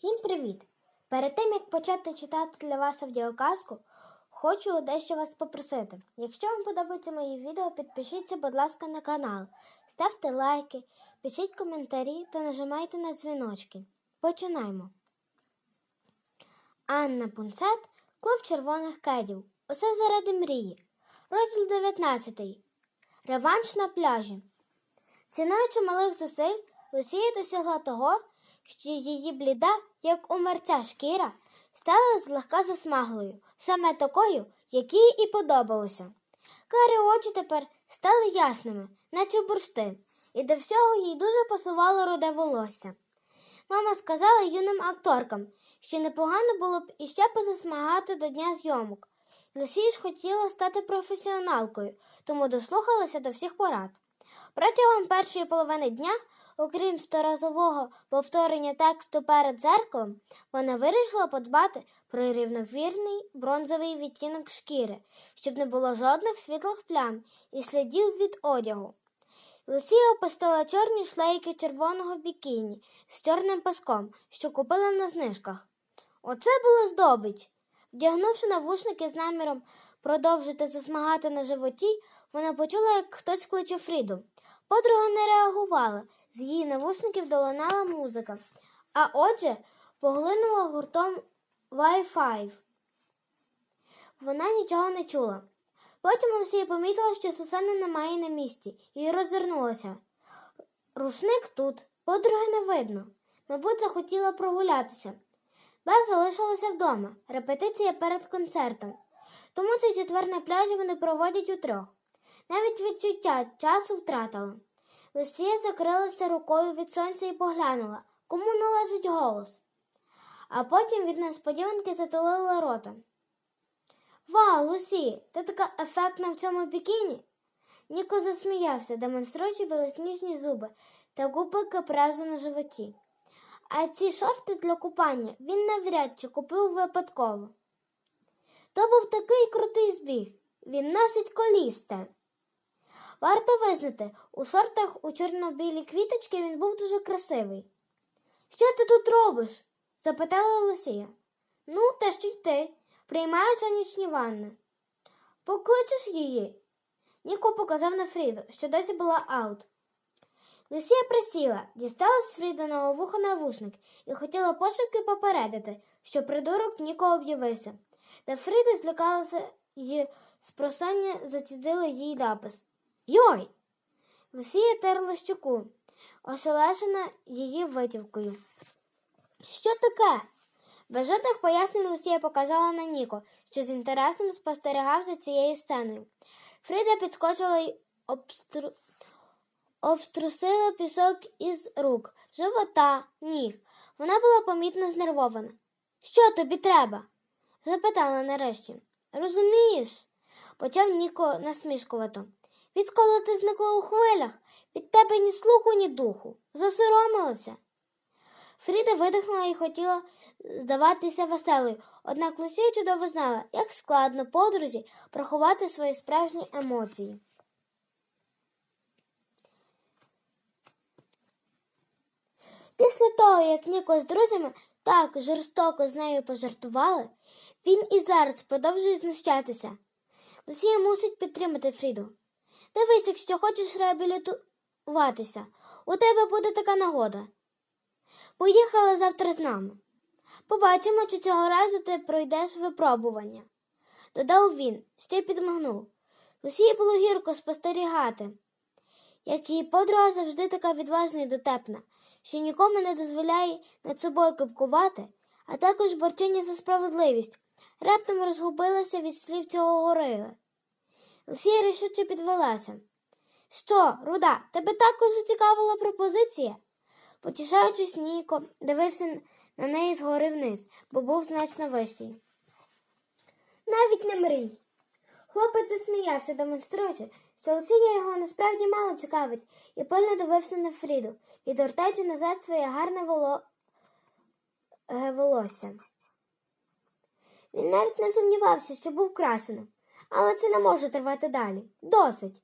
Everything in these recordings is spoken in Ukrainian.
Всім привіт! Перед тим як почати читати для вас аудіоказку, хочу дещо вас попросити. Якщо вам подобаються мої відео, підпишіться, будь ласка, на канал, ставте лайки, пишіть коментарі та нажимайте на дзвіночки. Починаємо. Анна Пунцет, клуб червоних кедів. Усе заради мрії. Розділ 19. Реванш на пляжі. Ціною чималих зусиль Лусія досягла того, що її бліда, як у мерця шкіра, стала злегка засмаглою, саме такою, якій і подобалося. Карі очі тепер стали ясними, наче бурштин, і до всього їй дуже пасувало руде волосся. Мама сказала юним акторкам, що непогано було б іще позасмагати до дня зйомок. Лусія ж хотіла стати професіоналкою, тому дослухалася до всіх порад. Протягом першої половини дня, окрім сторазового повторення тексту перед зеркалом, вона вирішила подбати про рівновірний бронзовий відтінок шкіри, щоб не було жодних світлих плям і слідів від одягу. Лусія опустила чорні шлейки червоного бікіні з чорним паском, що купила на знижках. Оце була здобич. Вдягнувши навушники з наміром продовжити засмагати на животі, вона почула, як хтось кличе Фріду. Подруга не реагувала, з її навушників долинала музика, а отже, поглинула гуртом Wi-Fi. Вона нічого не чула. Потім Лусія помітила, що Сусани немає на місці, і розвернулася. Рушник тут, подруги не видно. Мабуть, захотіла прогулятися. Бес залишилася вдома, репетиція перед концертом. Тому цей четвер на пляжі вони проводять утрьох. Навіть відчуття часу втратила. Лусія закрилася рукою від сонця і поглянула, кому належить голос. А потім від несподіванки затулила рота. Вау, Лусі, ти така ефектна в цьому бікіні? Ніко засміявся, демонструючи білосніжні зуби та губи капразу на животі. А ці шорти для купання він навряд чи купив випадково. То був такий крутий збіг. Він носить колістер. Варто визнати, у шортах у чорно-білі квіточки він був дуже красивий. Що ти тут робиш? запитала Лусія. Ну, те що й ти. Приймаю сонячні ванни. Покличеш її? Ніко показав на Фріду, що досі була аут. Лусія присіла, дістала з Фріданого вуха навушник і хотіла пошепки попередити, що придурок Ніко об'явився. Та Фріда злякалася і з просоння зацідила їй напис. Йой! Лусія терла щоку, ошелешена її витівкою. Що таке? Без жодних пояснень Лусія показала на Ніко, що з інтересом спостерігав за цією сценою. Фріда підскочила й обстру... обструсила пісок із рук, живота, ніг. Вона була помітно знервована. Що тобі треба? запитала нарешті. Розумієш, почав Ніко насмішкувато. Відколи ти зникла у хвилях, від тебе ні слуху, ні духу. Засоромилася. Фріда видихнула і хотіла здаватися веселою, однак Лусія чудово знала, як складно подрузі приховати свої справжні емоції. Після того, як Ніко з друзями так жорстоко з нею пожартували, він і зараз продовжує знущатися. Лусія мусить підтримати Фріду. Дивись, якщо хочеш реабілітуватися, у тебе буде така нагода. Поїхала завтра з нами. Побачимо, чи цього разу ти пройдеш випробування, додав він, ще й підмигнув. Лусії було гірко спостерігати, як її подруга завжди така відважна і дотепна, що нікому не дозволяє над собою кипкувати, а також борчиня за справедливість, раптом розгубилася від слів цього горили. Лусія рішуче підвелася. Що, Руда, тебе також зацікавила пропозиція? Потішаючись, Ніко дивився на неї згори вниз, бо був значно вищий. Навіть не мрій. Хлопець засміявся, демонструючи, що Лусія його насправді мало цікавить, і пильно дивився на Фріду, відгортаючи назад своє гарне воло... е, волосся. Він навіть не сумнівався, що був красеним, але це не може тривати далі. Досить.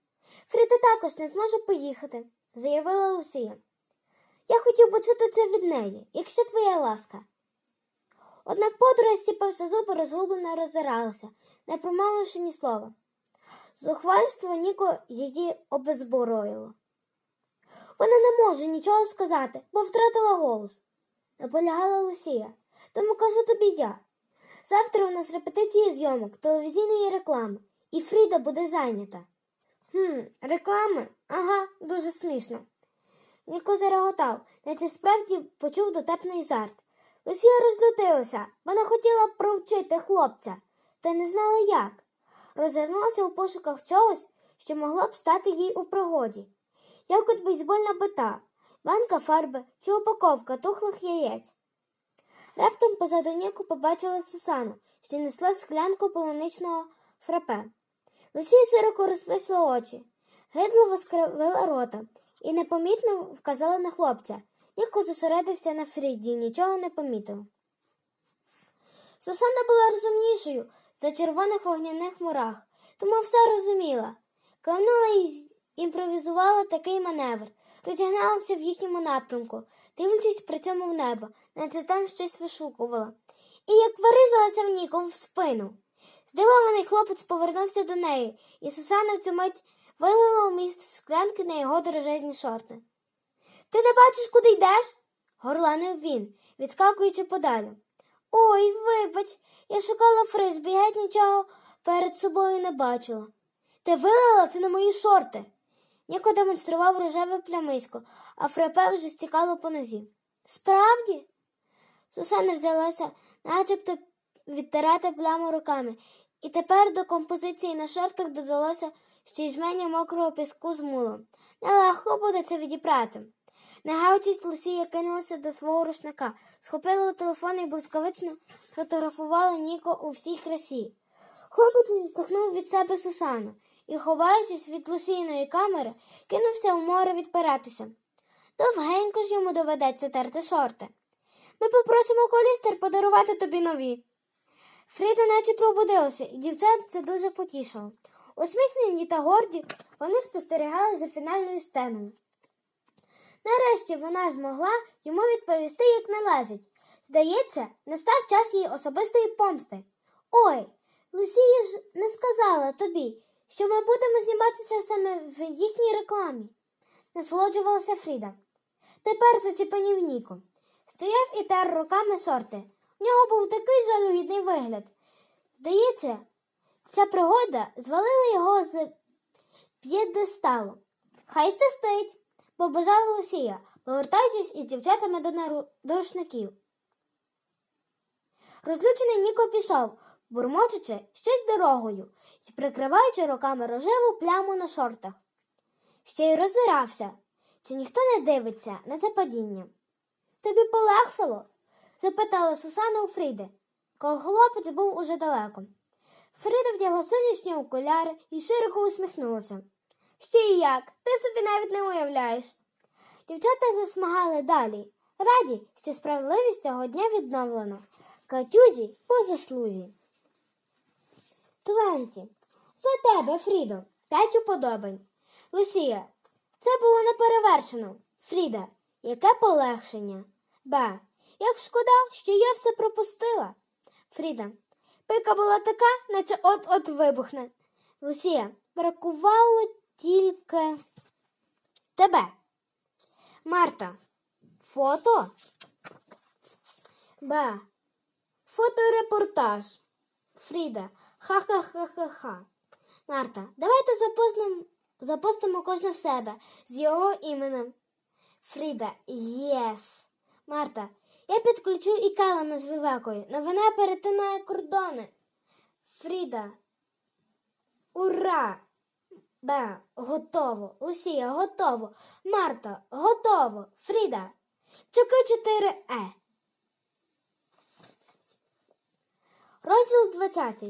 Фріда також не зможе поїхати, заявила Лусія. Я хотів би чути це від неї, якщо твоя ласка. Однак подруга, стіпавши зуби, розгублено роззиралася, не промовивши ні слова. Зухвальство Ніко її обезбороїло. Вона не може нічого сказати, бо втратила голос. Наполягала Лусія. Тому кажу тобі я. Завтра у нас репетиції зйомок, телевізійної реклами, і Фріда буде зайнята. Хм, реклами? Ага, дуже смішно. Ніко зареготав, наче справді почув дотепний жарт. Лусія розлютилася. Вона хотіла провчити хлопця, та не знала як. Розвернулася у пошуках чогось, що могло б стати їй у пригоді. Як от бейсбольна бита, банка фарби чи упаковка тухлих яєць. Раптом позаду Ніку побачила Сусану, що несла склянку полуничного фрапе. Лусія широко розплющила очі, гидливо скривила рота і непомітно вказала на хлопця. Ніко зосередився на Фріді і нічого не помітив. Сусана була розумнішою за червоних вогняних мурах, тому все розуміла. Кивнула і імпровізувала такий маневр, розігналася в їхньому напрямку, дивлячись при цьому в небо, наче там щось вишукувала. І як виризалася в Ніку в спину. Здивований хлопець повернувся до неї, і Сусана в цю мить вилила у міст склянки на його дорожезні шорти. Ти не бачиш, куди йдеш? горланив він, відскакуючи подалі. Ой, вибач, я шукала фризбі, геть нічого перед собою не бачила. Ти вилила це на мої шорти. Ніко демонстрував рожеве плямисько, а фрапе вже стікало по нозі. Справді? Сусана взялася, начебто відтирати пляму руками, і тепер до композиції на шортах додалося ще й жменя мокрого піску з мулом. Нелегко буде це відіпрати. Не гаючись, Лусія кинулася до свого рушника, схопила телефон і блискавично сфотографувала Ніко у всій красі. Хлопець зістахнув від себе Сусану і, ховаючись від Лусійної камери, кинувся у море відпиратися. Довгенько ж йому доведеться терти шорти. Ми попросимо колістер подарувати тобі нові. Фріда наче пробудилася, і дівчат це дуже потішило. Усміхнені та горді, вони спостерігали за фінальною сценою. Нарешті вона змогла йому відповісти, як належить. Здається, настав час її особистої помсти. Ой, Лусія ж не сказала тобі, що ми будемо зніматися саме в їхній рекламі. Насолоджувалася Фріда. Тепер заціпанів Ніко. Стояв і тер руками шорти. У нього був такий жалюгідний вигляд. Здається, ця пригода звалила його з п'єдесталу. Хай щастить, побажала Лусія, повертаючись із дівчатами до, нару... до рушників. Розлючений Ніко пішов, бурмочучи щось дорогою і прикриваючи руками рожеву пляму на шортах. Ще й роззирався, чи ніхто не дивиться на це падіння. Тобі полегшало? запитала Сусана у Фріди, коли хлопець був уже далеко. Фрида вдягла сонячні окуляри і широко усміхнулася. Ще й як, ти собі навіть не уявляєш. Дівчата засмагали далі, раді, що справедливість цього дня відновлено. Катюзі по заслузі. Твенті, за тебе, Фрідо, п'ять уподобань. Лусія, це було неперевершено. Фріда, яке полегшення. Ба, як шкода, що я все пропустила. Фріда, пика була така, наче от-от вибухне. Лусія, бракувало тільки тебе. Марта, фото? Ба, фоторепортаж. Фріда, ха-ха-ха-ха-ха. Марта, давайте запостимо кожне в себе з його іменем. Фріда, єс. Марта, я підключу і Келена з Вівекою, но вона перетинає кордони. Фріда. Ура! Бе, готово. Лусія, готово. Марта, готово. Фріда. Чеки 4 Е. Розділ 20.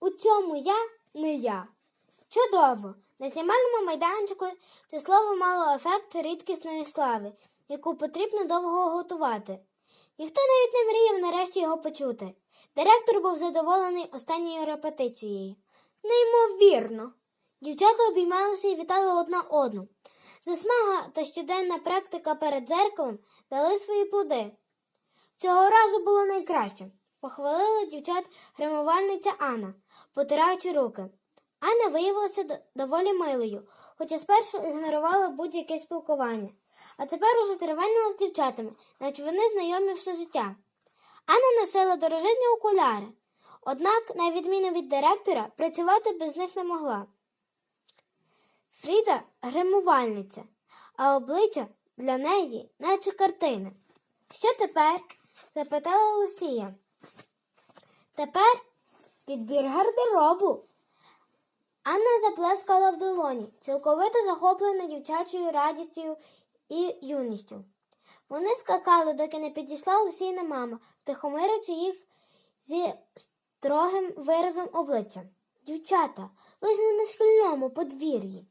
У цьому я не я. Чудово! На знімальному майданчику це слово мало ефект рідкісної слави, яку потрібно довго готувати. Ніхто навіть не мріяв нарешті його почути. Директор був задоволений останньою репетицією. Неймовірно. Дівчата обіймалися і вітали одна одну. Засмага та щоденна практика перед дзеркалом дали свої плоди. Цього разу було найкраще. похвалила дівчат гримувальниця Анна, потираючи руки. Анна виявилася доволі милою, хоча спершу ігнорувала будь-яке спілкування, а тепер уже теревенила з дівчатами, наче вони знайомі все життя. Анна носила дорожезні окуляри, однак, на відміну від директора, працювати без них не могла. Фріда гримувальниця, а обличчя для неї, наче картини. Що тепер? запитала Лусія. Тепер підбір гардеробу. Анна заплескала в долоні, цілковито захоплена дівчачою радістю і юністю. Вони скакали, доки не підійшла Лусійна мама, втихомирячи їх зі строгим виразом обличчя. Дівчата, ви ж не на шкільному подвір'ї.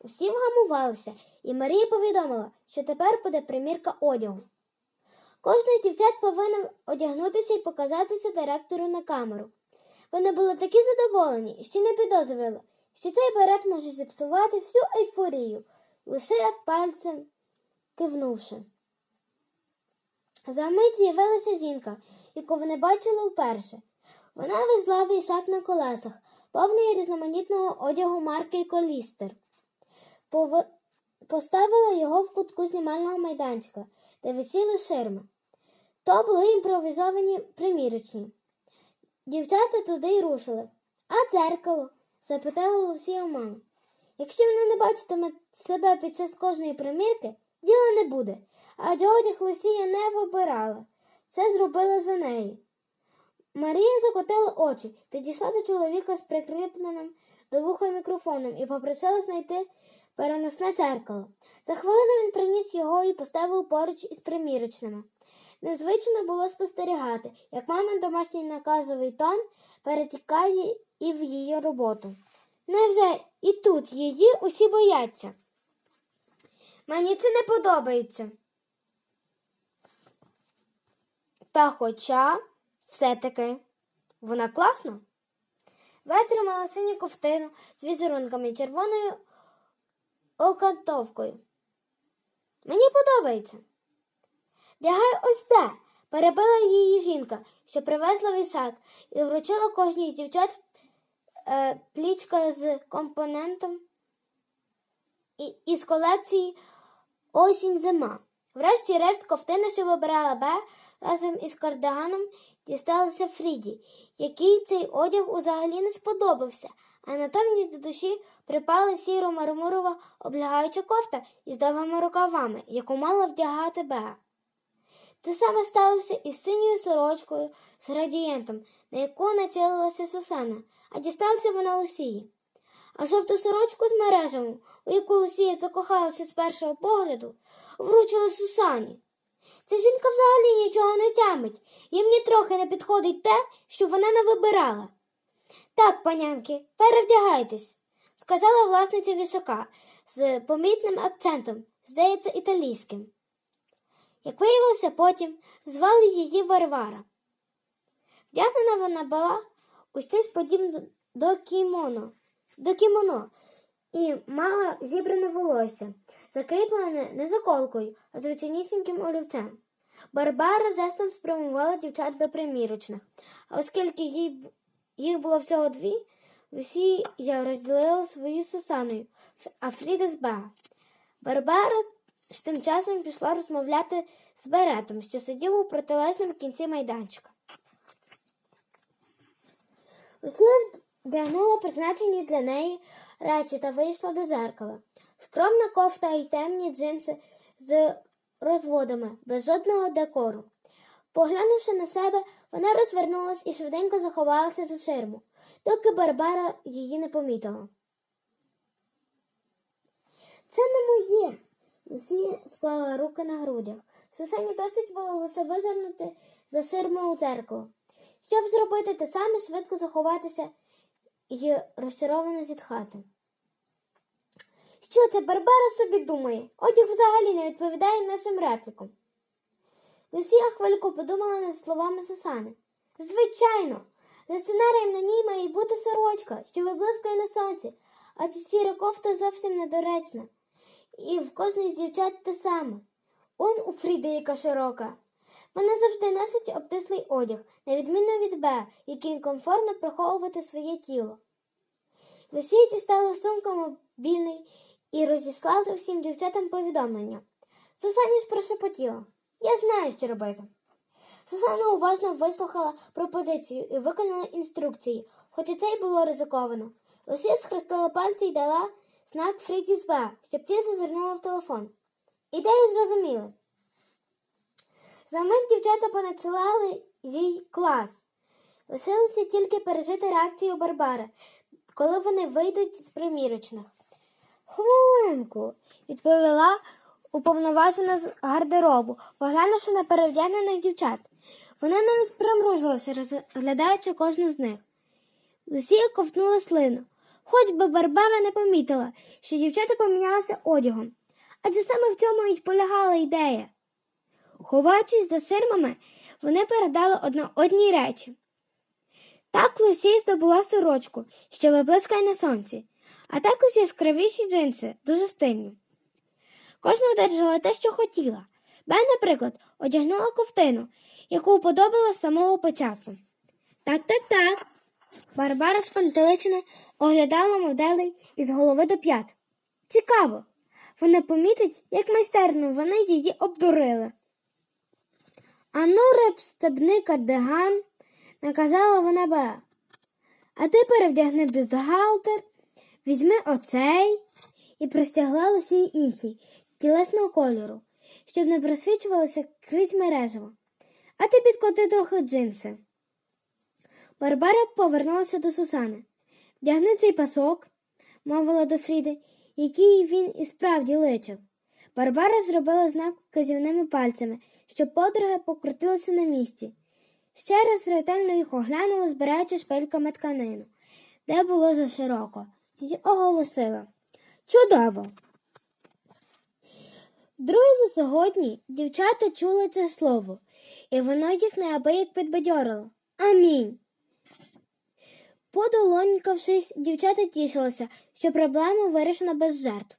Усі вгамувалися, і Марія повідомила, що тепер буде примірка одягу. Кожна з дівчат повинна одягнутися і показатися директору на камеру. Вони були такі задоволені, що не підозрювали, що цей берет може зіпсувати всю ейфорію, лише пальцем кивнувши. За мить з'явилася жінка, яку вони бачили вперше. Вона везла вішак на колесах, повний різноманітного одягу марки Колістер. Пов- Поставила його в кутку знімального майданчика, де висіли ширми. То були імпровізовані примірочні. Дівчата туди й рушили. А дзеркало? запитала Лусія у мами. Якщо вона не бачитиме себе під час кожної примірки, діла не буде, адже одяг Лусія не вибирала. Це зробила за неї. Марія закотила очі, підійшла до чоловіка з прикріпленим до вуха мікрофоном і попросила знайти переносне дзеркало. За хвилину він приніс його і поставив поруч із примірочними. Незвично було спостерігати, як мамин домашній наказовий тон перетікає і в її роботу. Невже і тут її усі бояться? Мені це не подобається. Та хоча все-таки вона класна. Витримала синю ковтину з візерунками червоною окантовкою. Мені подобається. Дягай ось це, перебила її жінка, що привезла вішак, і вручила кожній з дівчат е, плічка з компонентом і, із колекції Осінь зима. Врешті-решт ковтина, що вибирала Б, разом із кардиганом дісталася Фріді, який цей одяг узагалі не сподобався, а натомість до душі припала сіро мармурова облягаюча кофта із довгими рукавами, яку мала вдягати Беа. Те саме сталося із синьою сорочкою з градієнтом, на яку націлилася Сусана, а дісталася вона Лусії. А жовту сорочку з мережами, у яку Лусія закохалася з першого погляду, вручила Сусані. Ця жінка взагалі нічого не тямить, їм ні трохи не підходить те, що вона не вибирала. Так, панянки, перевдягайтесь, сказала власниця вішака з помітним акцентом, здається, італійським. Як виявилося потім, звали її Варвара. Вдягнена вона була у щось подібне до кімоно, до кімоно і мала зібране волосся, закріплене не заколкою, а звичайнісіньким олівцем. Барбара жестом спрямувала дівчат до примірочних, а оскільки їй, їх було всього дві, Лусія розділила свою Сусаною, а Фріда з Беа. Барбара ж тим часом пішла розмовляти з Беретом, що сидів у протилежному кінці майданчика. Лусія вдягнула призначені для неї речі та вийшла до дзеркала. Скромна кофта і темні джинси з розводами, без жодного декору. Поглянувши на себе, вона розвернулась і швиденько заховалася за ширму, доки Барбара її не помітила. Це не моє. Лусія склала руки на грудях. Сусані досить було лише визирнути за ширму у дзеркало. Щоб зробити те саме, швидко заховатися і розчаровано зітхати. Що це Барбара собі думає? Одяг взагалі не відповідає нашим реплікам. Лусія хвильку подумала над словами Сусани. Звичайно, за сценарієм на ній має бути сорочка, що виблискує на сонці, а ця сіра кофта зовсім недоречна. І в кожної з дівчат те саме. Он у Фріди яка широка. Вона завжди носить обтислий одяг, на відміну від Б, який комфортно приховувати своє тіло. Лисія дістала сумку мобільний і розіслала всім дівчатам повідомлення. Сусані ж прошепотіла. Я знаю, що робити. Сусана уважно вислухала пропозицію і виконала інструкції, хоч і це й було ризиковано. Лисія схрестила пальці і дала знак Фріді з щоб ті зазирнула в телефон. Ідею зрозуміли. За мить дівчата понадсилали їй клас. Лишилося тільки пережити реакцію Барбари, коли вони вийдуть з примірочних. Хвилинку, відповіла уповноважена з гардеробу, поглянувши на перевдягнених дівчат. Вона навіть примружилася, розглядаючи кожну з них. Лусія ковтнула слину, хоч би Барбара не помітила, що дівчата помінялися одягом. Адже саме в цьому й полягала ідея. Ховаючись за ширмами, вони передали одна одній речі. Так Лусія здобула сорочку, що виблискає на сонці, а також яскравіші джинси, дуже стильні. Кожна одержала те, що хотіла. Бен, наприклад, одягнула ковтину, яку подобала з самого початку. Так, так, так. Барбара спантеличина оглядала моделей із голови до п'ят. Цікаво. Вона помітить, як майстерно вони її обдурили. Ану, репстебни кардиган, наказала вона Беа. А ти перевдягни бюстгальтер, візьми оцей і простягла усій інший, тілесного кольору, щоб не просвічувалося крізь мережево. А ти підкоти трохи джинси. Барбара повернулася до Сусани. Вдягни цей пасок, мовила до Фріди, який він і справді личив. Барбара зробила знак вказівними пальцями, щоб подруги покрутилися на місці. Ще раз ретельно їх оглянула, збираючи шпильками тканину, де було зашироко, і оголосила Чудово! Друге за сьогодні дівчата чули це слово, і воно їх неабияк підбадьорило. Амінь. Подолонькавшись, дівчата тішилися, що проблему вирішено без жертв.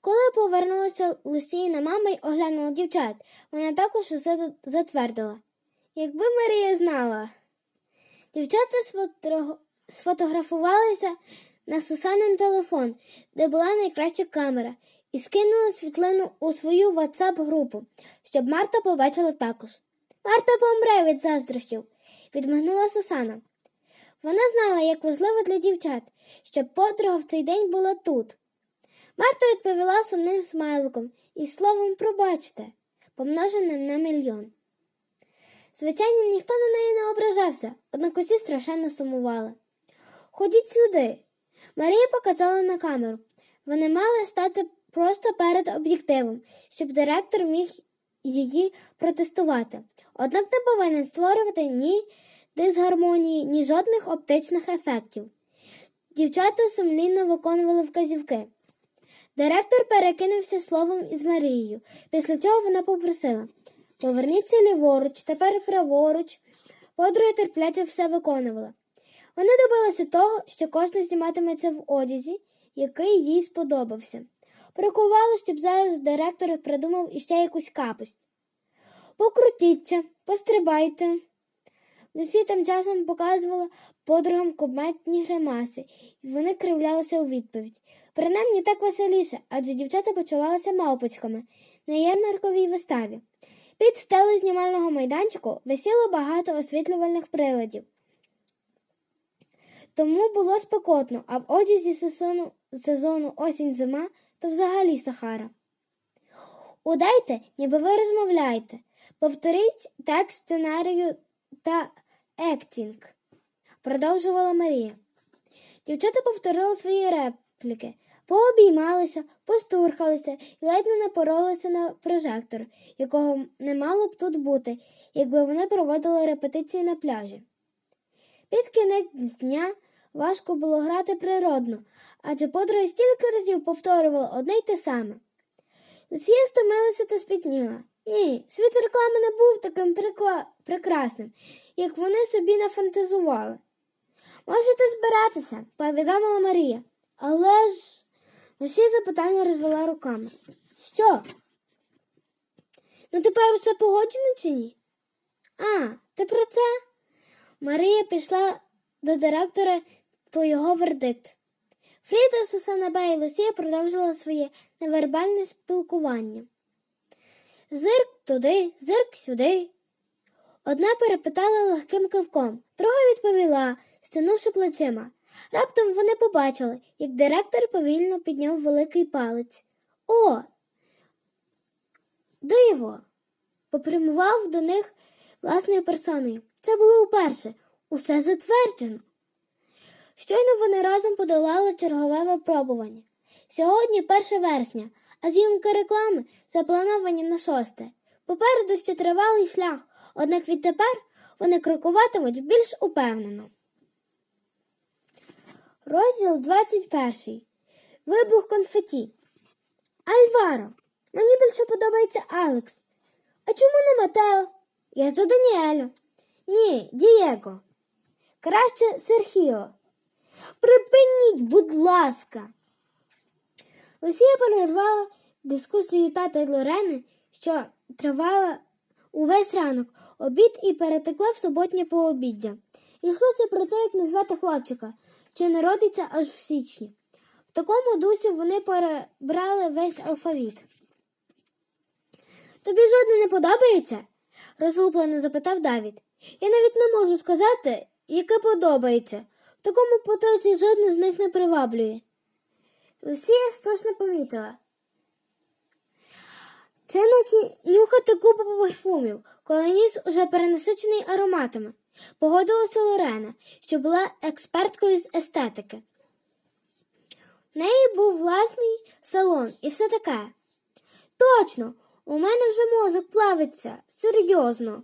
Коли повернулася Лусіїна мама й оглянула дівчат, вона також усе затвердила. Якби Марія знала. Дівчата сфотографувалися на Сусанин телефон, де була найкраща камера, і скинули світлину у свою WhatsApp-групу, щоб Марта побачила також. Марта помре від заздрощів, відмигнула Сусана. Вона знала, як важливо для дівчат, щоб подруга в цей день була тут. Марта відповіла сумним смайликом і словом пробачте, помноженим на мільйон. Звичайно, ніхто на неї не ображався, однак усі страшенно сумували. Ходіть сюди. Марія показала на камеру. Вони мали стати просто перед об'єктивом, щоб директор міг її протестувати. Однак не повинен створювати ні дисгармонії, ні жодних оптичних ефектів. Дівчата сумлінно виконували вказівки. Директор перекинувся словом із Марією, після чого вона попросила Поверніться ліворуч, тепер праворуч. Подруга терпляче все виконувала. Вони добилися того, що кожна зніматиметься в одязі, який їй сподобався. Прокували, щоб зараз директор придумав іще якусь капость. Покрутіться, пострибайте. Лусі тим часом показувала подругам куметні гримаси, і вони кривлялися у відповідь. Принаймні так веселіше, адже дівчата почувалися мавпочками на ярмарковій виставі. Під стели знімального майданчику висіло багато освітлювальних приладів. Тому було спекотно, а в одязі сезону, сезону осінь-зима то взагалі Сахара. Удайте, ніби ви розмовляєте. Повторіть текст сценарію та ектінг, продовжувала Марія. Дівчата повторили свої репліки, пообіймалися, поштурхалися і ледь не напоролися на прожектор, якого не мало б тут бути, якби вони проводили репетицію на пляжі. Під кінець дня важко було грати природно, адже подруги стільки разів повторювали одне й те саме. Лусія стомилася та спітніла. Ні, світ реклами не був таким прикла... прекрасним, як вони собі нафантазували. Можете збиратися, повідомила Марія. Але ж усі запитання розвела руками. Що? Ну тепер усе погоджено чи ні? А, ти про це? Марія пішла до директора по його вердикт. Фріда, Сусана Бей і Лусія продовжила своє невербальне спілкування. Зирк туди, зирк сюди. Одна перепитала легким кивком, друга відповіла, стинувши плечима. Раптом вони побачили, як директор повільно підняв великий палець. О, диво! попрямував до них власною персоною. Це було вперше. Усе затверджено. Щойно вони разом подолали чергове випробування. Сьогодні 1 вересня, а зйомки реклами заплановані на 6. Попереду ще тривалий шлях, однак відтепер вони крокуватимуть більш упевнено. Розділ 21. Вибух конфеті. Альваро. Мені більше подобається Алекс. А чому не Матео? Я за Даніелю. Ні, Дієго. Краще Серхіо. Припиніть, будь ласка. Лусія перервала дискусію тата Лорени, що тривала увесь ранок, обід і перетекла в суботнє пообіддя. Йшлося про те, як назвати хлопчика, що народиться аж в січні. В такому дусі вони перебрали весь алфавіт. Тобі жодне не подобається? розгублено запитав Давід. Я навіть не можу сказати, яке подобається. В такому потоці жодне з них не приваблює. Лусія стосно помітила. Це наче нюхати купу парфумів, коли ніс уже перенасичений ароматами. Погодилася Лорена, що була експерткою з естетики. В неї був власний салон і все таке. Точно, у мене вже мозок плавиться, серйозно.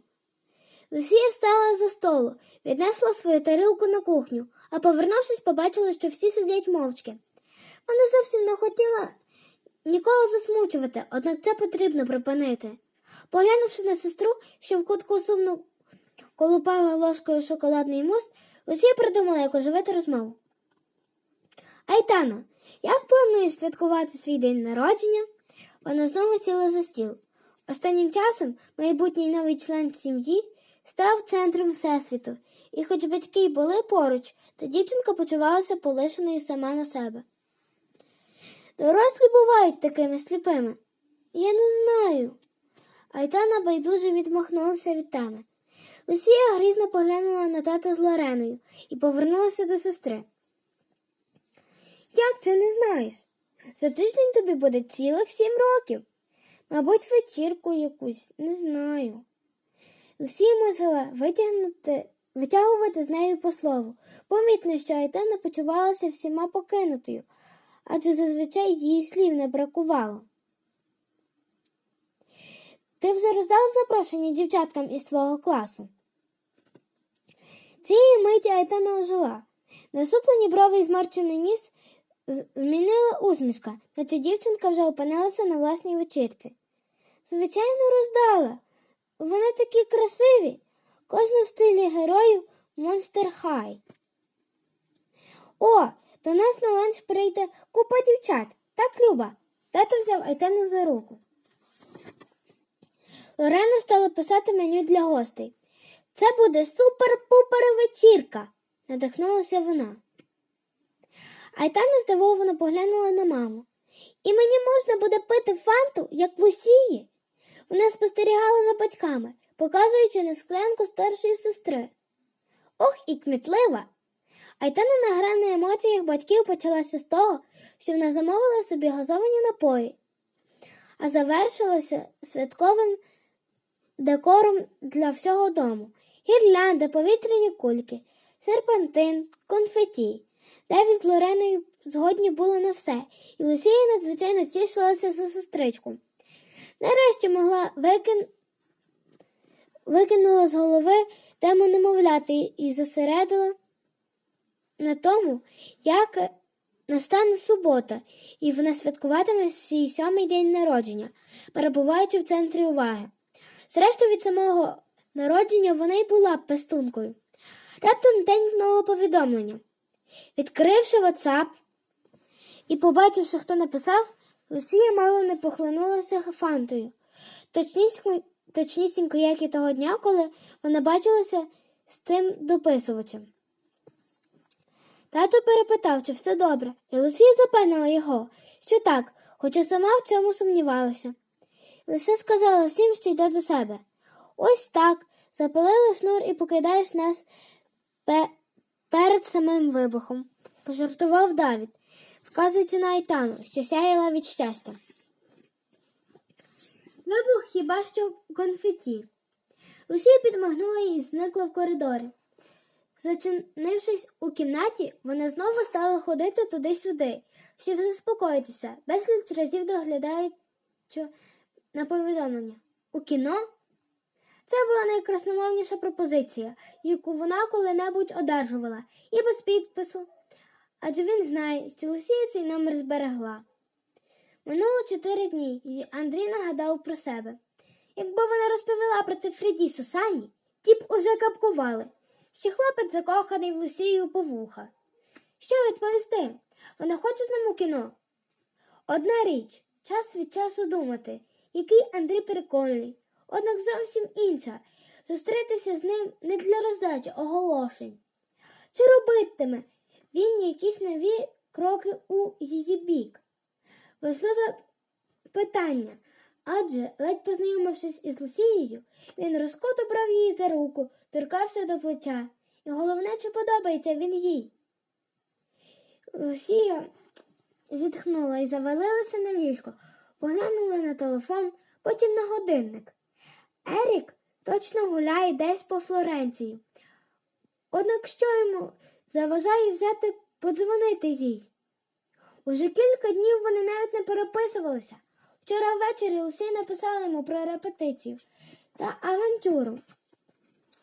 Лусія встала за столу, віднесла свою тарілку на кухню, а повернувшись, побачила, що всі сидять мовчки. Вона зовсім не хотіла нікого засмучувати, однак це потрібно припинити. Поглянувши на сестру, що в кутку сумно колупала ложкою шоколадний мус, Лусія придумала, як оживити розмову. Айтано, як плануєш святкувати свій день народження? Вона знову сіла за стіл. Останнім часом майбутній новий член сім'ї став центром всесвіту, і хоч батьки й були поруч, та дівчинка почувалася полишеною сама на себе. Дорослі бувають такими сліпими. Я не знаю. Айтана байдуже відмахнулася від теми. Лусія грізно поглянула на тата з Лореною і повернулася до сестри. Як це не знаєш? За тиждень тобі буде цілих сім років. Мабуть, вечірку якусь, не знаю. Лусія мусила витягнути, витягувати з нею по слову. Помітно, що Айтана почувалася всіма покинутою, адже зазвичай її слів не бракувало. Ти вже роздав запрошення дівчаткам із твого класу? Цієї миті Айтана ожила. Насуплені брови і зморчений ніс змінила усмішка, наче дівчинка вже опинилася на власній вечірці. Звичайно, роздала. Вони такі красиві. Кожна в стилі героїв Монстер Хай. О, до нас на ланч прийде купа дівчат. Так, Люба. Тато взяв Айтену за руку. Лорена стала писати меню для гостей. Це буде супер-пупер вечірка, надихнулася вона. Айтана здивовано поглянула на маму. І мені можна буде пити фанту, як в Лусії. Вона спостерігала за батьками, показуючи на склянку старшої сестри. Ох, і кмітлива. Айтана на гра на емоціях батьків почалася з того, що вона замовила собі газовані напої, а завершилася святковим декором для всього дому. Гірлянди, повітряні кульки, серпантин, конфеті. Девід з Лореною згодні були на все, і Лусія надзвичайно тішилася за сестричку. Нарешті могла викин... викинула з голови тему немовляти і зосередила на тому, як настане субота, і вона святкуватиме свій сьомий день народження, перебуваючи в центрі уваги. Зрештою, від самого народження вона й була пестункою. Раптом денькнуло повідомлення. Відкривши WhatsApp і побачивши, хто написав, Лусія мало не похлинулася фантою. Точнісінько, як і того дня, коли вона бачилася з тим дописувачем. Тато перепитав, чи все добре, і Лусія запевнила його, що так, хоча сама в цьому сумнівалася. Лише сказала всім, що йде до себе. Ось так, запалили шнур і покидаєш нас пе- перед самим вибухом, пожартував Давід, вказуючи на Айтану, що сяяла від щастя. Вибух хіба що конфеті. Лусія підмигнула і зникла в коридорі. Зачинившись у кімнаті, вона знову стала ходити туди-сюди, щоб заспокоїтися, безліч разів доглядаючи на повідомлення. У кіно це була найкрасномовніша пропозиція, яку вона коли-небудь одержувала, і без підпису. Адже він знає, що Лусія цей номер зберегла. Минуло чотири дні, і Андрій нагадав про себе. Якби вона розповіла про це Фріді Сусані, ті б уже капкували, що хлопець закоханий в Лусію по вуха. Що відповісти? Вона хоче з ним у кіно. Одна річ час від часу думати, який Андрій переконаний, однак зовсім інша зустрітися з ним не для роздачі оголошень. Чи робитиме він якісь нові кроки у її бік? Важливе питання, адже, ледь познайомившись із Лусією, він розкото брав її за руку, торкався до плеча, і головне, чи подобається він їй. Лусія зітхнула і завалилася на ліжко, поглянула на телефон, потім на годинник. Ерік точно гуляє десь по Флоренції. Однак що йому заважає взяти подзвонити їй? Уже кілька днів вони навіть не переписувалися. Вчора ввечері Лусі написала йому про репетицію та авантюру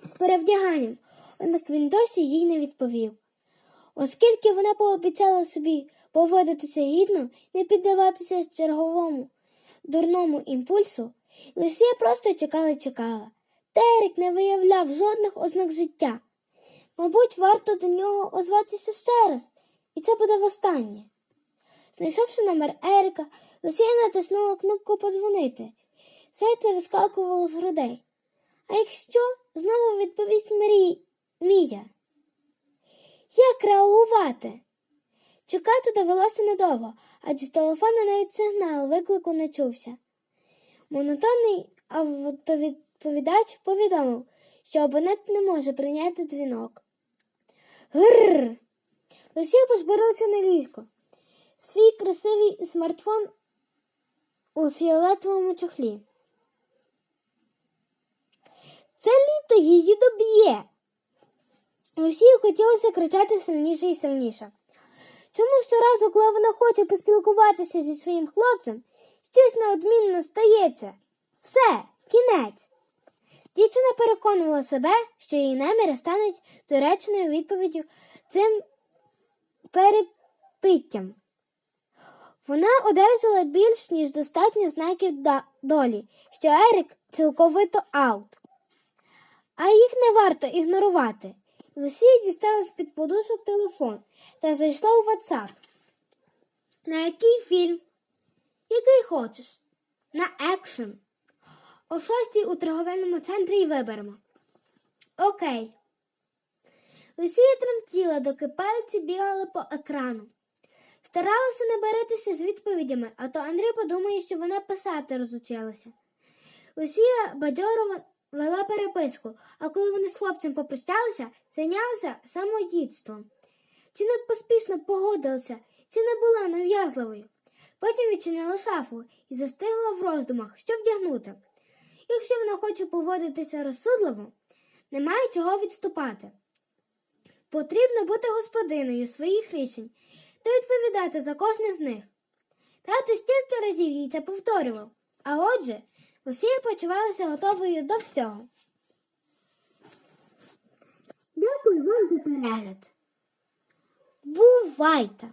з перевдяганням, однак він досі їй не відповів. Оскільки вона пообіцяла собі поводитися гідно, не піддаватися черговому дурному імпульсу, Лусія просто чекала чекала. Терек не виявляв жодних ознак життя. Мабуть, варто до нього озватися ще раз, і це буде востаннє. Знайшовши номер Ерика, Лусія натиснула кнопку подзвонити. Серце вискакувало з грудей. А якщо знову відповість Марії Мія? Як реагувати? Чекати довелося недовго, адже з телефона навіть сигнал виклику не чувся. Монотонний автовідповідач повідомив, що абонент не може прийняти дзвінок. Грррр. Лусія позбиралася на ліжко. Свій красивий смартфон у фіолетовому чохлі. Це літо її доб'є. Лусії хотілося кричати сильніше і сильніше. Чому щоразу, коли вона хоче поспілкуватися зі своїм хлопцем, щось неодмінно стається? Все, кінець. Дівчина переконувала себе, що її наміри стануть доречною відповіддю цим перепиттям. Вона одержала більш ніж достатньо знаків долі, що Ерік цілковито аут. А їх не варто ігнорувати. Лусія дістала з-під подушок телефон та зайшла у WhatsApp. На який фільм? Який хочеш? На екшен. О шостій у торговельному центрі і виберемо. Окей. Лусія тремтіла, доки пальці бігали по екрану. Старалася не баритися з відповідями, а то Андрій подумає, що вона писати розучилася. Лусія бадьоро вела переписку, а коли вони з хлопцем попрощалися, зайнялася самоїдством. Чи не поспішно погодилася, чи не була нав'язливою. Потім відчинила шафу і застигла в роздумах, що вдягнути. Якщо вона хоче поводитися розсудливо, немає чого відступати. Потрібно бути господиною своїх рішень та відповідати за кожне з них. Тато стільки разів їй це повторював, а отже, Лусія почувалася готовою до всього. Дякую вам за перегляд. Бувайте!